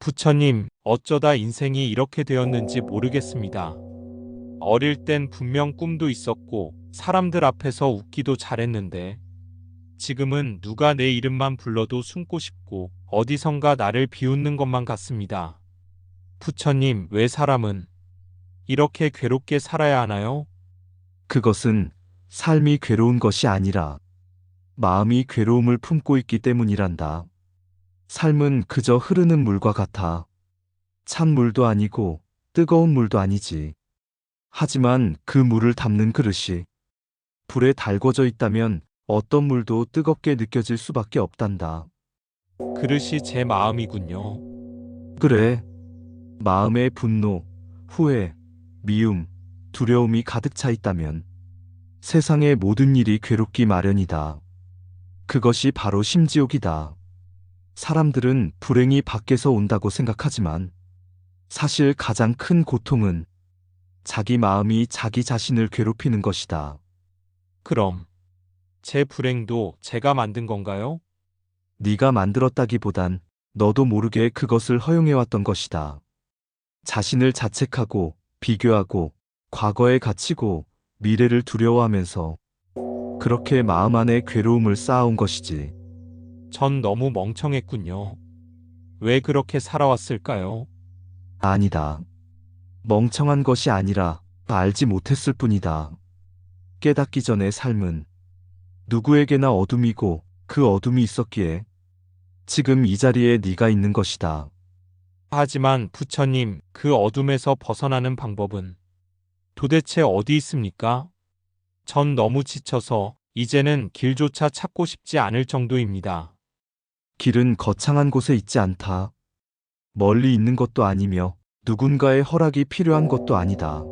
부처님, 어쩌다 인생이 이렇게 되었는지 모르겠습니다. 어릴 땐 분명 꿈도 있었고, 사람들 앞에서 웃기도 잘했는데, 지금은 누가 내 이름만 불러도 숨고 싶고, 어디선가 나를 비웃는 것만 같습니다. 부처님, 왜 사람은 이렇게 괴롭게 살아야 하나요? 그것은 삶이 괴로운 것이 아니라 마음이 괴로움을 품고 있기 때문이란다. 삶은 그저 흐르는 물과 같아. 찬 물도 아니고 뜨거운 물도 아니지. 하지만 그 물을 담는 그릇이 불에 달궈져 있다면 어떤 물도 뜨겁게 느껴질 수밖에 없단다. 그릇이 제 마음이군요. 그래. 마음에 분노, 후회, 미움, 두려움이 가득 차 있다면 세상의 모든 일이 괴롭기 마련이다. 그것이 바로 심지옥이다. 사람들은 불행이 밖에서 온다고 생각하지만 사실 가장 큰 고통은 자기 마음이 자기 자신을 괴롭히는 것이다. 그럼, 제 불행도 제가 만든 건가요? 네가 만들었다기보단 너도 모르게 그것을 허용해왔던 것이다. 자신을 자책하고 비교하고 과거에 갇히고 미래를 두려워하면서 그렇게 마음 안에 괴로움을 쌓아온 것이지. 전 너무 멍청했군요. 왜 그렇게 살아왔을까요? 아니다. 멍청한 것이 아니라 알지 못했을 뿐이다. 깨닫기 전의 삶은 누구에게나 어둠이고 그 어둠이 있었기에 지금 이 자리에 네가 있는 것이다. 하지만 부처님, 그 어둠에서 벗어나는 방법은 도대체 어디 있습니까? 전 너무 지쳐서 이제는 길조차 찾고 싶지 않을 정도입니다. 길은 거창한 곳에 있지 않다. 멀리 있는 것도 아니며 누군가의 허락이 필요한 것도 아니다.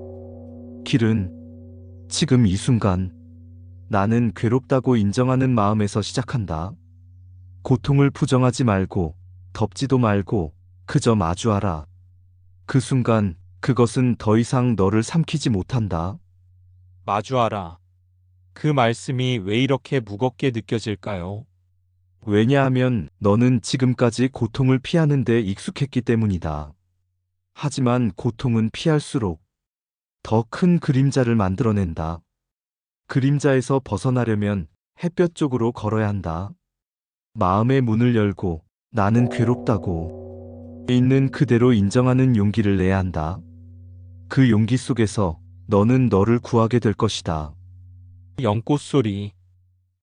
길은 지금 이 순간 나는 괴롭다고 인정하는 마음에서 시작한다. 고통을 부정하지 말고 덮지도 말고 그저 마주하라. 그 순간 그것은 더 이상 너를 삼키지 못한다. 마주하라. 그 말씀이 왜 이렇게 무겁게 느껴질까요? 왜냐하면 너는 지금까지 고통을 피하는 데 익숙했기 때문이다. 하지만 고통은 피할수록 더 큰 그림자를 만들어낸다. 그림자에서 벗어나려면 햇볕 쪽으로 걸어야 한다. 마음의 문을 열고 나는 괴롭다고 있는 그대로 인정하는 용기를 내야 한다. 그 용기 속에서 너는 너를 구하게 될 것이다. 연꽃 소리.